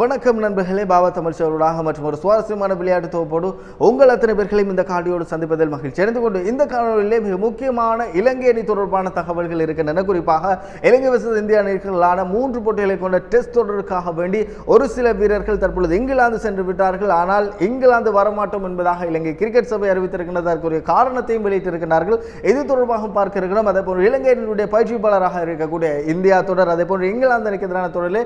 வணக்கம் நண்பர்களே பாபா தமிழ் சோழராக மற்றும் ஒரு சுவாரஸ்யமான விளையாட்டு தொகுப்போடு உங்கள் அத்தனை பேர்களையும் இந்த காணொலியோடு சந்திப்பதில் மகிழ்ச்சி அடைந்து கொண்டு இந்த காணொலியிலே மிக முக்கியமான இலங்கை அணி தொடர்பான தகவல்கள் இருக்கின்றன. குறிப்பாக இலங்கை வசதி இந்திய அணிகளான மூன்று போட்டிகளை கொண்ட டெஸ்ட் தொடருக்காக வேண்டி ஒரு சில வீரர்கள் தற்பொழுது இங்கிலாந்து சென்று விட்டார்கள். ஆனால் இங்கிலாந்து வரமாட்டோம் என்பதாக இலங்கை கிரிக்கெட் சபை அறிவித்திருக்கின்றதற்குரிய காரணத்தையும் வெளியிட்டிருக்கிறார்கள் இது தொடர்பாக பார்க்க இருக்கிறோம். அதே போன்று இலங்கை அணியினுடைய பயிற்றுவிப்பாளராக இருக்கக்கூடிய இந்தியா தொடர் அதே போன்று இங்கிலாந்து அணிக்கு எதிரான தொடரில்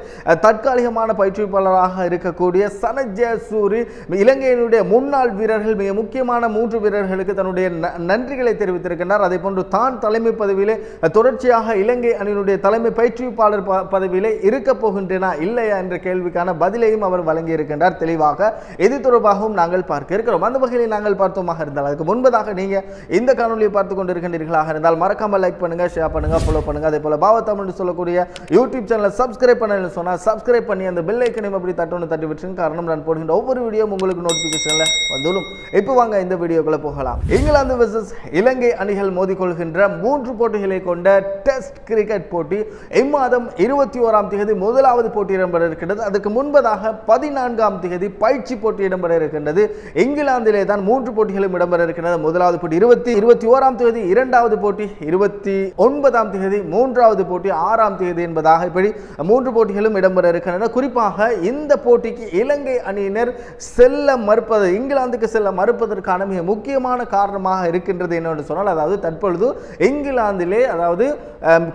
தற்காலிகமான தற்காலிகமான பயிற்றுவிப்பாளராக இருக்கக்கூடிய சனத் ஜெயசூரி இலங்கையினுடைய முன்னாள் வீரர்கள் மிக முக்கியமான மூன்று வீரர்களுக்கு தன்னுடைய நன்றிகளை தெரிவித்திருக்கின்றார். அதே போன்று தான் தலைமை பதவியிலே தொடர்ச்சியாக இலங்கை அணியினுடைய தலைமை பயிற்றுவிப்பாளர் பதவியிலே இருக்க போகின்றனா இல்லையா என்ற கேள்விக்கான பதிலையும் அவர் வழங்கியிருக்கின்றார். தெளிவாக இது தொடர்பாகவும் நாங்கள் பார்க்க இருக்கிறோம். அந்த வகையில் நாங்கள் பார்த்தோமாக இருந்தால் அதுக்கு முன்பதாக நீங்க இந்த காணொலியை பார்த்து கொண்டிருக்கின்றீர்களாக இருந்தால் மறக்காம லைக் பண்ணுங்க ஷேர் பண்ணுங்க ஃபாலோ பண்ணுங்க. அதே போல பாவ தமிழ்னு சொல்லக்கூடிய யூடியூப் சேனலை சப்ஸ்கிரைப் பண்ணலன்னு சொன்னா சப்ஸ்கிரைப் பண்ணி அந்த பெல் ஐக்கனையும் அப்படி தட்டணும் தட்டி விட்டுருங்க. காரணம் நான் போடுகின்ற ஒவ்வொரு வீடியோ உங்களுக்கு நோட்டிஃபிகேஷனில் வந்துடும். இப்போ வாங்க இந்த வீடியோக்குள்ள போகலாம். இங்கிலாந்து வெர்சஸ் இலங்கை அணிகள் மோதிக்கொள்கின்ற மூன்று போட்டிகளை கொண்ட டெஸ்ட் கிரிக்கெட் போட்டி இம்மாதம் இருபத்தி ஓராம் தேதி முதலாவது போட்டி இடம்பெற இருக்கின்றது. அதுக்கு முன்பதாக பதினான்காம் தேதி பயிற்சி போட்டி இடம்பெற இருக்கின்றது. இங்கிலாந்திலே தான் மூன்று போட்டிகளும் இடம்பெற இருக்கின்றது. முதலாவது போட்டி இருபத்தி இருபத்தி ஓராம் தேதி இரண்டாவது போட்டி இருபத்தி ஒன்பதாம் தேதி மூன்றாவது போட்டி ஆறாம் தேதி என்பதாக இப்படி மூன்று போட்டிகளும் இடம்பெற இருக்கின்றன. குறிப்பாக இந்த போட்டிக்கு இலங்கை அணியினர் செல்ல மறுப்பது இங்கிலாந்துக்கு செல்ல மறுப்பதற்கான மிக முக்கியமான காரணமாக இருக்கின்றது என்னவென்று சொன்னால் அதாவது தற்பொழுது இங்கிலாந்திலே அதாவது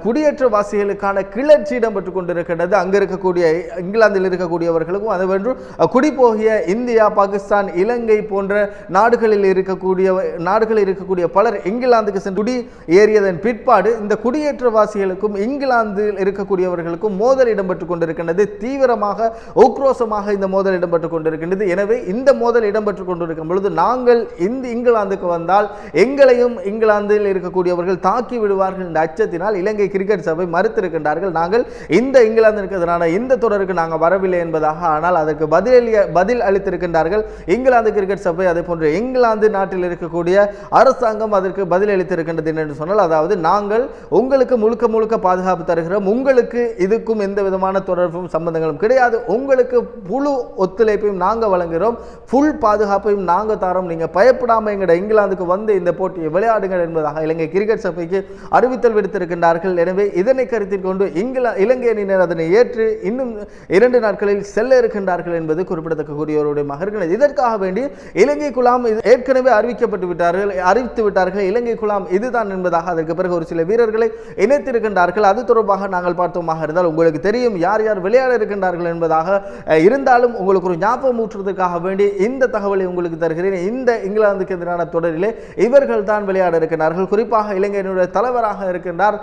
குடியேற்றவாசிகளுக்கான கிளர்ச்சி இடம்பெற்றுக் கொண்டிருக்கின்றது. அங்கே இருக்கக்கூடிய இங்கிலாந்தில் இருக்கக்கூடியவர்களுக்கும் அதுவென்று குடிபோகிய இந்தியா பாகிஸ்தான் இலங்கை போன்ற நாடுகளில் இருக்கக்கூடிய நாடுகளில் இருக்கக்கூடிய பலர் இங்கிலாந்துக்கு சென்று குடி ஏறியதன் பிற்பாடு இந்த குடியேற்றவாசிகளுக்கும் இங்கிலாந்தில் இருக்கக்கூடியவர்களுக்கும் மோதல் இடம்பெற்றுக் கொண்டிருக்கின்றது. தீவிரமாக உக்ரோசமாக இந்த மோதல் இடம்பெற்றுக் கொண்டிருக்கின்றது. எனவே இந்த மோதல் இடம்பெற்றுக் கொண்டிருக்கும் பொழுது நாங்கள் இந்த இங்கிலாந்துக்கு வந்தால் எங்களையும் இங்கிலாந்தில் இருக்கக்கூடியவர்கள் தாக்கி விடுவார்கள் என்ற அச்சத்தினால் இலங்கை கிரிக்கெட் சபை மறுத்திருக்கின்றார்கள். நாங்கள் இந்த இங்கிலாந்திற்கு எதிரான இந்த தொடருக்கு நாங்கள் வரவில்லை என்பதாக ஆனால் அதற்கு பதிலளிய பதில் அளித்திருக்கின்றார்கள். இங்கிலாந்து கிரிக்கெட் சபை அதே போன்று இங்கிலாந்து நாட்டில் இருக்கக்கூடிய அரசாங்கம் அதற்கு பதில் அளித்திருக்கின்றது என்று சொன்னால் அதாவது நாங்கள் உங்களுக்கு முழுக்க முழுக்க பாதுகாப்பு தருகிறோம். உங்களுக்கு இதுக்கும் எந்த விதமான தொடர்பும் சம்பந்தங்களும் கிடையாது. உங்கள் உங்களுக்கு முழு ஒத்துழைப்பையும் நாங்கள் வழங்குகிறோம் ஃபுல் பாதுகாப்பையும் நாங்கள் தரோம். நீங்கள் பயப்படாமல் எங்கட இங்கிலாந்துக்கு வந்து இந்த போட்டியை விளையாடுங்கள் என்பதாக இலங்கை கிரிக்கெட் சபைக்கு அறிவித்தல் விடுத்திருக்கின்றார்கள். எனவே இதனை கருத்தில் கொண்டு இங்கிலா இலங்கை அணியினர் அதனை ஏற்று இன்னும் இரண்டு நாட்களில் செல்ல இருக்கின்றார்கள் என்பது குறிப்பிடத்தக்கக்கூடியவருடைய மகர்கள் இதற்காக வேண்டி இலங்கை குழாம் ஏற்கனவே அறிவிக்கப்பட்டு விட்டார்கள் அறிவித்து விட்டார்கள். இலங்கை குழாம் இதுதான் என்பதாக அதற்கு பிறகு ஒரு சில வீரர்களை இணைத்திருக்கின்றார்கள். அது தொடர்பாக நாங்கள் பார்த்தோமாக இருந்தால் உங்களுக்கு தெரியும் யார் யார் விளையாட இருக்கின்றார்கள் என்பதாக அஹ், இருந்தாலும் உங்களுக்கு ஒரு ஞாபகம் ஊற்றுவதற்காக வேண்டி இந்த தகவலை உங்களுக்கு தருகிறேன். இந்த இங்கிலாந்துக்கு எதிரான தொடரிலே இவர்கள் தான் விளையாட இருக்கின்றார்கள். குறிப்பாக இலங்கையினுடைய தலைவராக இருக்கின்றார்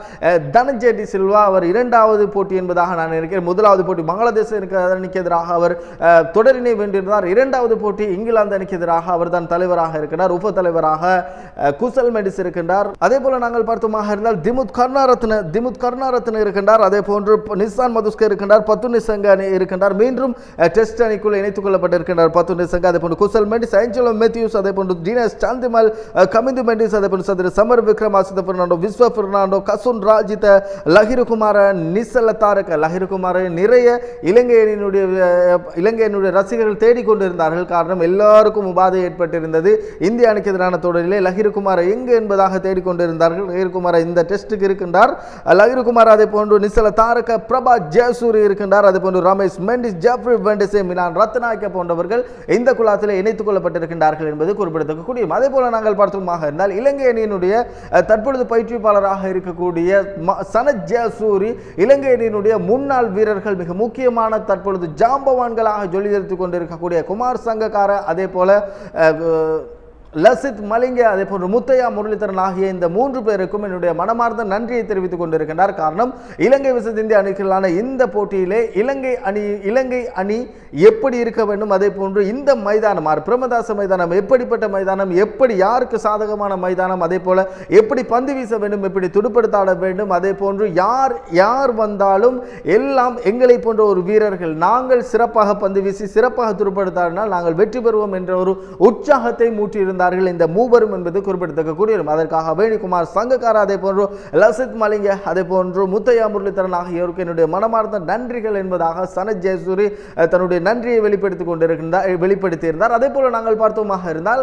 தனஞ்சே டி சில்வா. அவர் இரண்டாவது போட்டி என்பதாக நான் நினைக்கிறேன். முதலாவது போட்டி பங்களாதேஷ் அணிக்கு எதிராக அவர் தொடரினை வென்றிருந்தார். இரண்டாவது போட்டி இங்கிலாந்து அணிக்கு எதிராக அவர் தான் தலைவராக இருக்கிறார் உப தலைவராக குசல் மெடிஸ் இருக்கின்றார். அதே போல நாங்கள் பார்த்தோமாக இருந்தால் திமுத் கருணாரத்ன திமுத் கருணாரத்ன இருக்கின்றார். அதே போன்று நிசான் மதுஸ்க இருக்கின்றார். பத்து நிசங்க இருக்கின்றார். இருக்கின்றார் மீண்டும் டெஸ்ட் அணிக்குள் இணைத்துக் கொள்ளப்பட்டிருக்கின்றார் பத்து சங்க அதே போன்று குசல் மெண்டிஸ் ஏஞ்சலோ மேத்யூஸ் அதே போன்று டீனஸ் சாந்திமல் கமிந்து மெண்டிஸ் அதே போன்று சதுர சமர் விக்ரமாசித பெர்னாண்டோ விஸ்வ பெர்னாண்டோ கசுன் ராஜித லஹிருகுமார நிசல தாரக. லஹிருகுமார நிறைய இலங்கை அணியினுடைய இலங்கை அணியினுடைய ரசிகர்கள் தேடிக்கொண்டிருந்தார்கள். காரணம் எல்லாருக்கும் உபாதை ஏற்பட்டிருந்தது. இந்திய அணிக்கு எதிரான தொடரிலே லஹிருகுமார எங்கு என்பதாக தேடிக்கொண்டிருந்தார்கள். லஹிருகுமார இந்த டெஸ்ட்டுக்கு இருக்கின்றார். லஹிருகுமார் அதே போன்று நிசல தாரக பிரபா ஜெயசூரி இருக்கின்றார். அதே போன்று ரமேஷ் மெண்டிஸ் ஜெஃப்ரி வெண்டசே மிலான் ரத்னாக்கே போன்றவர்கள் இந்த குழாத்தில் இணைத்துக் கொள்ளப்பட்டிருக்கின்றார்கள் என்பது குறிப்பிடத்தக்கக்கூடிய அதே போல நாங்கள் பார்த்தோமாக இருந்தால் இலங்கை அணியினுடைய தற்பொழுது பயிற்றுவிப்பாளராக இருக்கக்கூடிய ம- சனத் ஜெயசூரி இலங்கை அணியினுடைய முன்னாள் வீரர்கள் மிக முக்கியமான தற்பொழுது ஜாம்பவான்களாக ஜொலிதரித்துக் கொண்டிருக்கக்கூடிய குமார் சங்கக்கார அதே போல லசித் மலிங்க அதே போன்று முத்தையா முரளிதரன் ஆகிய இந்த மூன்று பேருக்கும் என்னுடைய மனமார்ந்த நன்றியை தெரிவித்துக் கொண்டிருக்கின்றார். காரணம் இலங்கை விசத் இந்திய அணிகளான இந்த போட்டியிலே இலங்கை அணி இலங்கை அணி எப்படி இருக்க வேண்டும்? அதே போன்று இந்த மைதானம் ஆர். பிரமதாச மைதானம் எப்படிப்பட்ட மைதானம் எப்படி யாருக்கு சாதகமான மைதானம் அதே போல எப்படி பந்து வீச வேண்டும் எப்படி துடுப்படுத்தாட வேண்டும் அதே போன்று யார் யார் வந்தாலும் எல்லாம் எங்களை போன்ற ஒரு வீரர்கள் நாங்கள் சிறப்பாக பந்து வீசி சிறப்பாக துடுப்படுத்தாடினால் நாங்கள் வெற்றி பெறுவோம் என்ற ஒரு உற்சாகத்தை மூட்டியிருந்தார் இருந்தார்கள் இந்த மூவரும் என்பது குறிப்பிடத்தக்க ஒரு அதற்காக வேணிகுமார் சங்கக்கார அதே போன்று லசித் மலிங்க அதே போன்று முத்தையா முரளிதரன் ஆகியோருக்கு என்னுடைய மனமார்ந்த நன்றிகள் என்பதாக சனத் ஜெயசூரி தன்னுடைய நன்றியை வெளிப்படுத்திக் கொண்டிருக்கின்றார் வெளிப்படுத்தியிருந்தார். அதே போல நாங்கள் பார்த்தோமாக இருந்தால்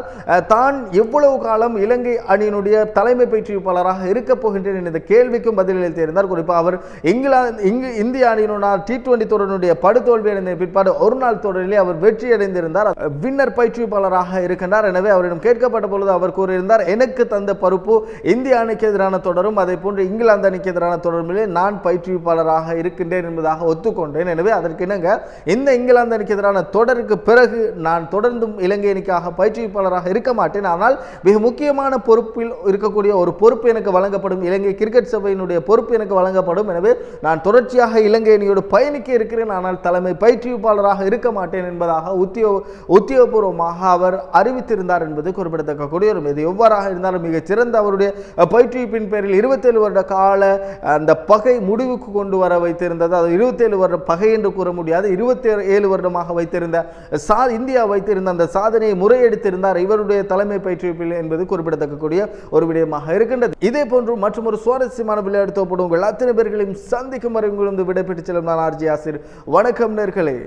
தான் எவ்வளவு காலம் இலங்கை அணியினுடைய தலைமை பயிற்றுவிப்பாளராக இருக்கப் போகின்றேன் என்ற கேள்விக்கும் பதிலளித்திருந்தார் குறிப்பாக அவர் இங்கிலாந்து இங்கு இந்திய அணியினுடைய டி டுவெண்டி தொடரினுடைய படுதோல்வி அடைந்த பிற்பாடு ஒரு நாள் தொடரிலே அவர் வெற்றி அடைந்திருந்தார் வின்னர் பயிற்றுவிப்பாளராக இருக்கின்றார். எனவே அவரிடம் கேட்கப்பட்ட பொழுது அவர் கூறியிருந்தார் எனக்கு தந்த பருப்பு இந்திய அணிக்கு எதிரான தொடரும் அதே போன்று இங்கிலாந்து அணிக்கு எதிரான தொடரிலே நான் பயிற்றுவிப்பாளராக இருக்கின்றேன் என்பதாக ஒத்துக்கொண்டேன். எனவே அதற்கு இணங்க இந்த இங்கிலாந்து அணிக்கு எதிரான தொடருக்கு பிறகு நான் தொடர்ந்தும் இலங்கை அணிக்காக பயிற்றுவிப்பாளராக இருக்க மாட்டேன். ஆனால் மிக முக்கியமான பொறுப்பில் இருக்கக்கூடிய ஒரு பொறுப்பு எனக்கு வழங்கப்படும் இலங்கை கிரிக்கெட் சபையினுடைய பொறுப்பு எனக்கு வழங்கப்படும். எனவே நான் தொடர்ச்சியாக இலங்கை அணியோடு பயணிக்க இருக்கிறேன். ஆனால் தலைமை பயிற்றுவிப்பாளராக இருக்க மாட்டேன் என்பதாக உத்தியோ உத்தியோகபூர்வமாக அவர் அறிவித்திருந்தார் என்பது குறிப்பிடத்தக்கக்கூடிய ஒரு இது எவ்வாறாக இருந்தாலும் மிக சிறந்த அவருடைய பயிற்றுவிப்பின் பேரில் இருபத்தேழு வருட கால அந்த பகை முடிவுக்கு கொண்டு வர வைத்திருந்தது. அது இருபத்தேழு வருட பகை என்று கூற முடியாது. இருபத்தி ஏழு வருடமாக வைத்திருந்த சா இந்தியா வைத்திருந்த அந்த சாதனையை முறையெடுத்திருந்தார் இவருடைய தலைமை பயிற்றுவிப்பில் என்பது குறிப்பிடத்தக்கக்கூடிய ஒரு விடயமாக இருக்கின்றது. இதே போன்று மற்றும் ஒரு சுவாரஸ்யமான விளையாட்டு தோப்படும் உங்கள் அத்தனை பேர்களையும் சந்திக்கும் வரை உங்களிடம் விடைபெற்று செல்லும் நான் ஆர்ஜி ஆசிர். வணக்கம் நேர்களே.